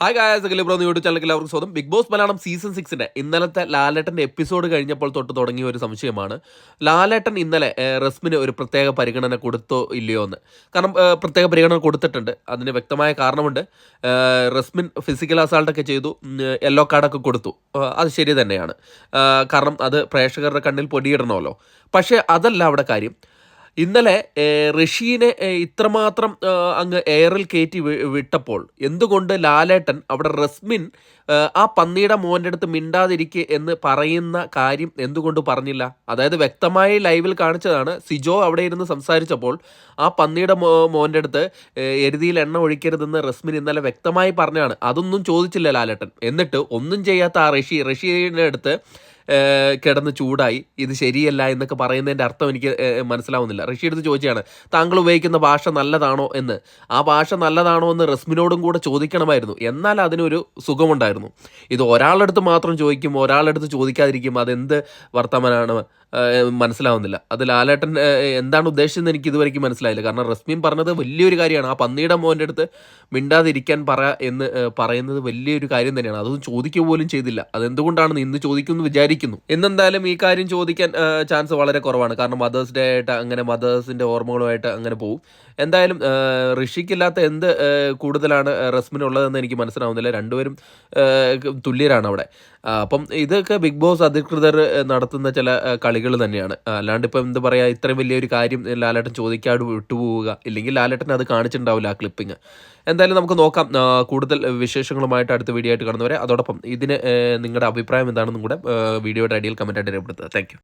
Hi guys ഗലിബ്രോ YouTube ചാനലിലേക്ക് എല്ലാവർക്കും സ്വാഗതം. ബിഗ് ബോസ് മലയാളം സീസൺ സിക്സിന്റെ ഇന്നലത്തെ ലാലേട്ടന്റെ എപ്പിസോഡ് കഴിഞ്ഞപ്പോൾ തൊട്ട് തുടങ്ങിയ ഒരു സംശയമാണ്. ലാലേട്ടൻ ഇന്നലെ റസ്മിന് ഒരു പ്രത്യേക പരിഗണന കൊടുത്തോ ഇല്ലയോ എന്ന്. കാരണം പ്രത്യേക പരിഗണന കൊടുത്തിട്ടുണ്ട്. അതിന് വ്യക്തമായ കാരണമുണ്ട്. റസ്മിൻ ഫിസിക്കൽ അസാൾട്ടൊക്കെ ചെയ്തു യെല്ലോ കാർഡൊക്കെ കൊടുത്തു. അത് ശരി തന്നെയാണ്. കാരണം അത് പ്രേക്ഷകരുടെ കണ്ണിൽ പൊടിയിടണമല്ലോ. പക്ഷേ അതല്ല അവിടെ കാര്യം. ഇന്നലെ റഷീനെ ഇത്രമാത്രം അങ്ങ് എയറിൽ കയറ്റി വിട്ടപ്പോൾ എന്തുകൊണ്ട് ലാലേട്ടൻ അവിടെ റസ്മിൻ ആ പന്നിയുടെ മോന്റെ അടുത്ത് മിണ്ടാതിരിക്കുക എന്ന് പറയുന്ന കാര്യം എന്തുകൊണ്ട് പറഞ്ഞില്ല? അതായത് വ്യക്തമായി ലൈവിൽ കാണിച്ചതാണ്. സിജോ അവിടെ ഇരുന്ന് സംസാരിച്ചപ്പോൾ ആ പന്നിയുടെ മോ മോന്റെ അടുത്ത് എരുതിയിൽ എണ്ണ ഒഴിക്കരുതെന്ന് റസ്മിൻ ഇന്നലെ വ്യക്തമായി പറഞ്ഞാണ് അതൊന്നും ചോദിച്ചില്ല ലാലേട്ടൻ. എന്നിട്ട് ഒന്നും ചെയ്യാത്ത ആ റഷി റഷീനെ അടുത്ത് കിടന്ന് ചൂടായി. ഇത് ശരിയല്ല എന്നൊക്കെ പറയുന്നതിന്റെ അർത്ഥം എനിക്ക് മനസ്സിലാവുന്നില്ല. എടുത്ത് ചോദിച്ചാണ് താങ്കൾ ഉപയോഗിക്കുന്ന ഭാഷ നല്ലതാണോ എന്ന്? ആ ഭാഷ നല്ലതാണോ എന്ന് റസ്മിനോടും കൂടെ ചോദിക്കണമായിരുന്നു. എന്നാൽ അതിനൊരു സുഖമുണ്ടായിരുന്നു. ഇത് ഒരാളെടുത്ത് മാത്രം ചോദിക്കും ഒരാളെടുത്ത് ചോദിക്കാതിരിക്കും. അതെന്ത് വർത്തമാനമാണ് മനസ്സിലാവുന്നില്ല. അത് ലാലേട്ടൻ എന്താണ് ഉദ്ദേശിച്ചതെന്ന് എനിക്ക് ഇതുവരെയ്ക്ക് മനസ്സിലായില്ല. കാരണം റസ്മിൻ പറഞ്ഞത് വലിയൊരു കാര്യമാണ്. ആ പന്നിയുടെ മോന്റെ അടുത്ത് മിണ്ടാതിരിക്കാൻ പറ എന്ന് പറയുന്നത് വലിയൊരു കാര്യം തന്നെയാണ്. അതൊന്നും ചോദിക്കുക പോലും ചെയ്തില്ല. അതെന്തുകൊണ്ടാണ് ഇന്ന് ചോദിക്കുമെന്ന് വിചാരിക്കുന്നു എന്നെന്തായാലും ഈ കാര്യം ചോദിക്കാൻ ചാൻസ് വളരെ കുറവാണ്. കാരണം മദേഴ്സ് ഡേ ആയിട്ട് അങ്ങനെ മദേഴ്സിന്റെ ഓർമ്മകളുമായിട്ട് അങ്ങനെ പോകും എന്തായാലും ഋഷിക്കില്ലാത്ത എന്ത് കൂടുതലാണ് റസ്മിനുള്ളതെന്ന് എനിക്ക് മനസ്സിലാവുന്നില്ല. രണ്ടുപേരും തുല്യരാണ് അവിടെ. അപ്പം ഇതൊക്കെ ബിഗ് ബോസ് അധികൃതർ നടത്തുന്ന ചില കളികൾ തന്നെയാണ്. അല്ലാണ്ട് ഇപ്പം എന്താ പറയുക ഇത്രയും വലിയൊരു കാര്യം ലാലേട്ടൻ ചോദിക്കാതെ വിട്ടുപോവുക. ഇല്ലെങ്കിൽ ലാലേട്ടൻ അത് കാണിച്ചിട്ടുണ്ടാവില്ല ആ ക്ലിപ്പിങ് എന്തായാലും നമുക്ക് നോക്കാം കൂടുതൽ വിശേഷങ്ങളുമായിട്ട് അടുത്ത വീഡിയോ ആയിട്ട് കാണുന്നവരെ. അതോടൊപ്പം ഇതിന് നിങ്ങളുടെ അഭിപ്രായം എന്താണെന്നും കൂടെ വീഡിയോയുടെ അടിയിൽ കമന്റായിട്ട് രേഖപ്പെടുത്തുക. താങ്ക്